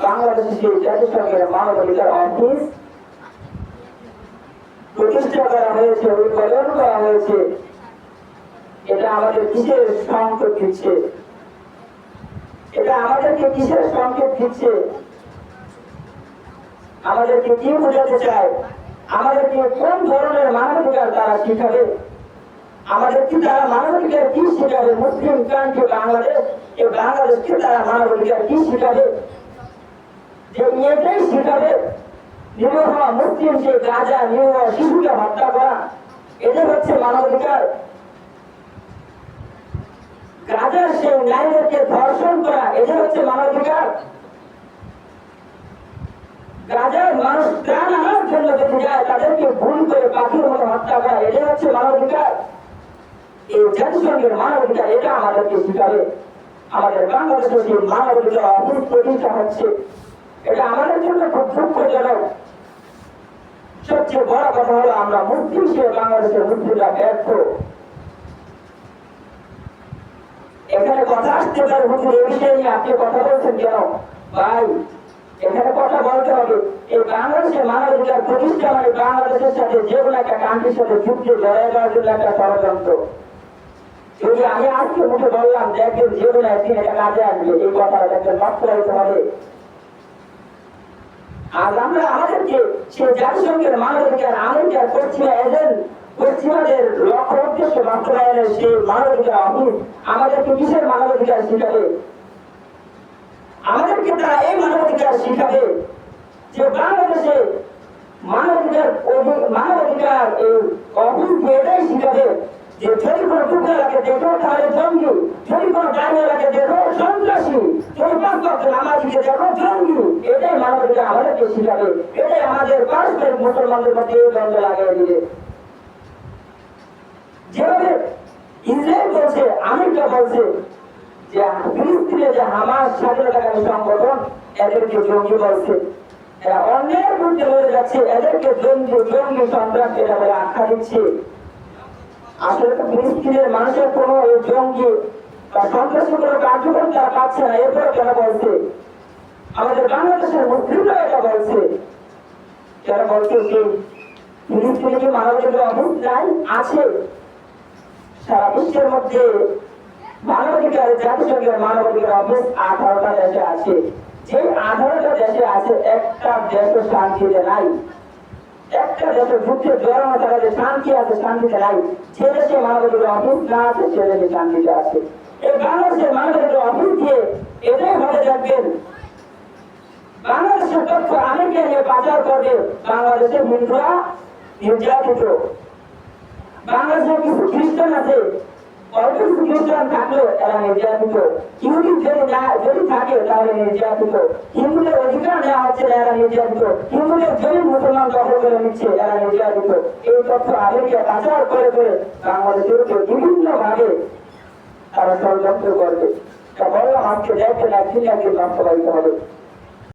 বাংলাদেশে জাতিসংঘের অফিস প্রতিষ্ঠা করা হয়েছে উদ্বোধন করা হয়েছে। এটা আমাদের কিসের সংকেত দিচ্ছে? এটা আমাদেরকে কিসের সংকেত দিচ্ছে? আমাদেরকে কি বোঝাতে চায়? আমাদেরকে কোন ধরনের মানবাধিকার তারা শিখাবে? আমাদের কি তারা মানবাধিকার কি শিখাবে? মুসলিম কান্ট্রি বাংলাদেশ এই বাংলাদেশকে তারা মানবাধিকার কি শিখাবে? যে মেয়েটাই শিখাবে নিরীহ মুসলিম যে গাজা নিরীহ শিশুকে হত্যা করা। এদের হচ্ছে মানবাধিকার। গাজার সেই নারীদেরকে ধর্ষণ করা এদের হচ্ছে মানবাধিকার। গাজার মানুষ প্রাণ আনার জন্য যদি যায়, তাদেরকে ভুল করে পাখির মতো হত্যা করা এদের হচ্ছে মানবাধিকার। এই জাতিসংঘের মানবাধিকার, এটা আমাদেরকে শিখাবে। আমাদের বাংলাদেশে যে মানবাধিকার প্রতিষ্ঠা হচ্ছে। এটা আমাদের জন্য খুব দুঃখজনক। সবচেয়ে বড় কথা হলো আমরা মুসলিম হিসেবে বাংলাদেশের মুসলিমরা ব্যর্থ। এখানে কথা আসতে পারে হুজুর এই বিষয়ে নিয়ে আপনি কথা বলছেন কেন? ভাই, এখানে কথা বলতে হবে। এই বাংলাদেশের মানবাধিকার প্রতিষ্ঠা মানে বাংলাদেশের সাথে যে কোনো একটা কান্ট্রির সাথে যুদ্ধে, লড়াই করার জন্য একটা ষড়যন্ত্র। যদি আমি আজকে মুখে বললাম যে একদিন যে কোনো একদিন এটা কাজে আসবে। এই কথাটা একটা একজন বাস্তবায়িত হবে। আজ আমরা আমাদেরকে সেই জাতিসংঘের মানবাধিকার আমেরিকার পশ্চিমা এজেন্ট, পশ্চিমাদের লক্ষ্য উদ্দেশ্য বাস্তবায়নের সেই মানবাধিকার অফিস আমাদেরকে কিসের মানবাধিকার শিখাবে? আমাদেরকে তারা এই মানবাধিকার শিখাবে যে বাংলাদেশে মানবাধিকার মানবাধিকার এই অফিস এটাই শিখাবে যে দেখো তাহলে জঙ্গি যদি কোনো দাঁড়িয়ালাকে দেখো সন্ত্রাসী যদি পাঁচ লক্ষ নামাজিকে দেখো জঙ্গি, এটাই মানবাধিকার আমাদেরকে শিখাবে এটাই আমাদের পারস্পরিক মুসলমানদের মধ্যে এই দ্বন্দ্ব লাগাই দিবে। যেভাবে ইসরায়েল বলছে, আমেরিকা বলছে যে ফিলিস্তিনে যে হামাস স্বাধীনতাকামী সংগঠন, এদেরকে জঙ্গি বলছে। এরা অন্যের বিরুদ্ধে বলে যাচ্ছে, এদেরকে জঙ্গি জঙ্গি সন্ত্রাস বলে আখ্যা দিচ্ছে। আসলে মানুষের কোনো জঙ্গি বা কার্যক্রম তারা পাচ্ছে না, এরপরে কেন বলছে, আমাদের বাংলাদেশের মুসলিমরা এটা বলছে। কেন বলছে যে মানবাধিকার নাই? আছে। সারা বিশ্বের মধ্যে মানবাধিকার, জাতিসংঘের মানবাধিকার অফিস আছে। যে আঠারোটা দেশে আছে, একটা দেশে শান্তিতে নাই। একটা দেশে যুদ্ধে জড়ানো থাকা যে শান্তি আছে, শান্তিতে নাই। যে দেশে মানবাধিকার অফিস না আছে, সে দেশে শান্তিতে আছে। এই বাংলাদেশের মানবাধিকার অফিস দিয়ে এটাই ভাবে দেখবেন। বাংলাদেশের তথ্য আমেরিকা নিয়ে পাচার করবে বাংলাদেশের হিন্দুরা নির্যাতিত বাংলাদেশের কিছু খ্রিস্টান আছে অল্প খ্রিস্টান থাকলেও এরা নির্যাতিত ইহুদি যদি না যদি থাকে তাহলে নির্যাতিত হিন্দুদের অধিকার নেওয়া হচ্ছে এরা নির্যাতিত হিন্দুদের জমি মুসলমান দখল করে নিচ্ছে এই তথ্য আমেরিকা পাচার করে করে বাংলাদেশের উপর বিভিন্ন ভাবে তারা ষড়যন্ত্র করবে একদিন একদিন বাস্তবায়িত হবে।